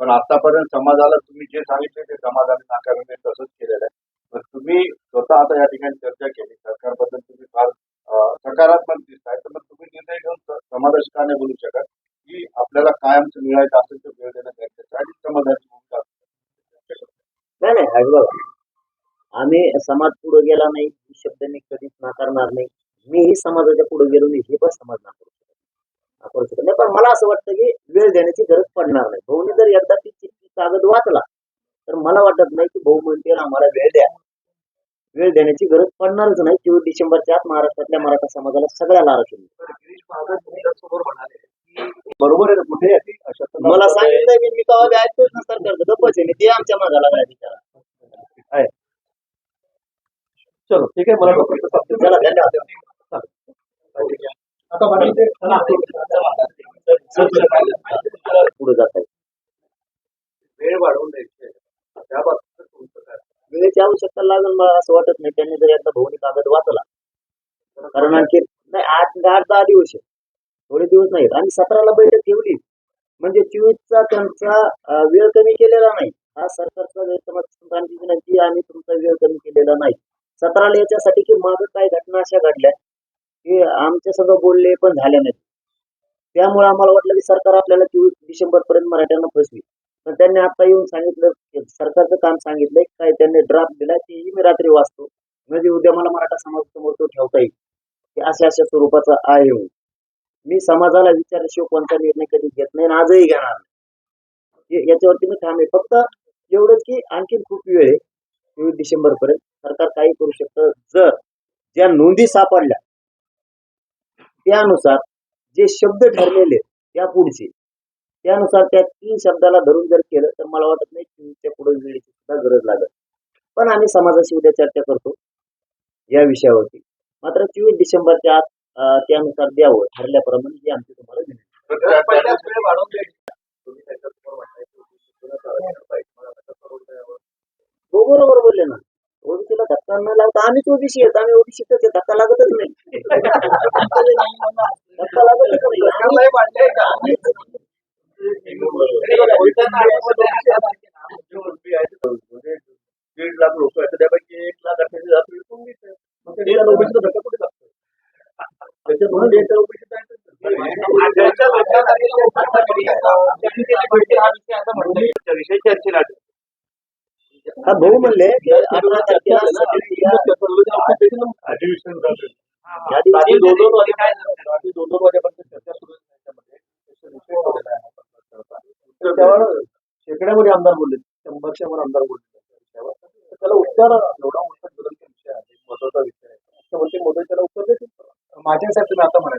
पण आतापर्यंत समाजाला तुम्ही जे सांगितले ते समाजाने नाकारले तसंच केलेलं आहे. पण तुम्ही स्वतः आता या ठिकाणी चर्चा केली सरकारबद्दल तुम्ही फार सकारात्मक दिसताय. तर मग तुम्ही निर्णय घेऊन समाजाशी का नाही बोलू शकत की आपल्याला कायमचं मिळायचं असेल तर वेळ देणं गरजेचं आणि समाजाची भूमिका असते. नाही नाही आहे बघा. आम्ही समाज पुढे गेला नाही शब्द मी कधीच नाकारणार नाही. मीही समाजाच्या पुढे गेलो नाही हे पण समाज नाकारू शकत नाही. पण मला असं वाटतं की वेळ देण्याची गरज पडणार नाही. भाऊनी जर एकदा ती चिठ्ठी कागद वाचला तर मला वाटत नाही की भाऊ म्हणतील आम्हाला वेळ द्या. वेळ देण्याची गरज पडणारच नाही. चोवीस डिसेंबरच्या आत महाराष्ट्रातल्या मराठा समाजाला सगळ्याला आरक्षण बरोबर आहे ना? कुठे मला सांगितलं की मी कवा ऐकतोच ना सरकारचं गप्पच आहे. मी ते आमच्या मागाला काय विचारा चलो ठीक आहे. मला चला धन्यवाद. पुढे जात आहे. वेळ वाढवून द्यायची आहे. त्या बाबतीत तुमचं काय? वेळेची आवश्यकता लागेल मला असं वाटत नाही. त्यांनी जर एकदा भाऊनी कागद वाचला कारण आणखी नाही आठ आठ दहा दिवस आहे थोडे दिवस नाहीत. आणि सतराला बैठक ठेवली. म्हणजे चोवीसचा त्यांचा वेळ कमी केलेला नाही. हा सरकारचा गैरसमज विनंती आम्ही तुमचा वेळ कमी केलेला नाही. सतराला याच्यासाठी की मागे काही घटना अशा घडल्या हे आमच्या सगळं बोलले पण झाल्या नाहीत त्यामुळे आम्हाला वाटलं की सरकार आपल्याला चोवीस डिसेंबर पर्यंत मराठ्यांना फसवी. पण त्यांनी आता येऊन सांगितलं सरकारचं काम सांगितलंय काय त्यांनी ड्राफ्ट दिलाय तेही मी रात्री वाचतो. म्हणजे उद्या मला मराठा समाजासमोर तो ठेवता येईल. की अशा अशा स्वरूपाचा आहे. मी समाजाला विचारल्याशिवाय कोणता निर्णय कधी घेत नाही आणि आजही घेणार नाही. याच्यावरती मी ठाम आहे. फक्त एवढंच की आणखी खूप वेळ आहे. चोवीस डिसेंबर पर्यंत सरकार काही करू शकतं. जर ज्या नोंदी सापडल्या त्यानुसार जे शब्द ठरलेले त्या पुढचे. त्यानुसार त्या तीन शब्दाला धरून जर केलं तर मला वाटत नाही त्या पुढे वेळेची सुद्धा गरज लागत पण आम्ही समाजाशी उद्या चर्चा करतो या विषयावरती. मात्र चोवीस डिसेंबरच्या आत त्यानुसार द्यावं ठरल्याप्रमाणे जे आमचे तुम्हाला विनंती. हो बरोबर बोलले ना. ओबीसीला धक्का न लावता आम्हीच ओबीसी आहेत. आम्ही ओबीसीच धक्का लागतच नाही धक्का लागतच नाही म्हणजे दीड लाख लोक आहेत त्यापैकी एक लाख अठ्ठावीस हजार विकून घेते मग ते दीड लोकांचा धक्का कुठे लागतो त्याच्यामुळे दीड लाख विषय चर्चेला हा भाऊ म्हणले की अधिवेशन झालं दोन दोन वाजेपर्यंत रात्री दोन दोन वाजेपर्यंत चर्चा सुरू आहे त्याच्यामध्ये त्याचा विषय ठेवलेला आहे आपण. शेकड्यामध्ये आमदार बोलले शंभरच्या वर आमदार बोलले. त्या त्याला उत्तर एवढा मोठा ज्वलंत विषय आहे. महत्त्वाचा विषय आहे. त्याच्यावरती मोदी त्याला उत्तर देतील. माझ्यासाठी आता म्हणाले.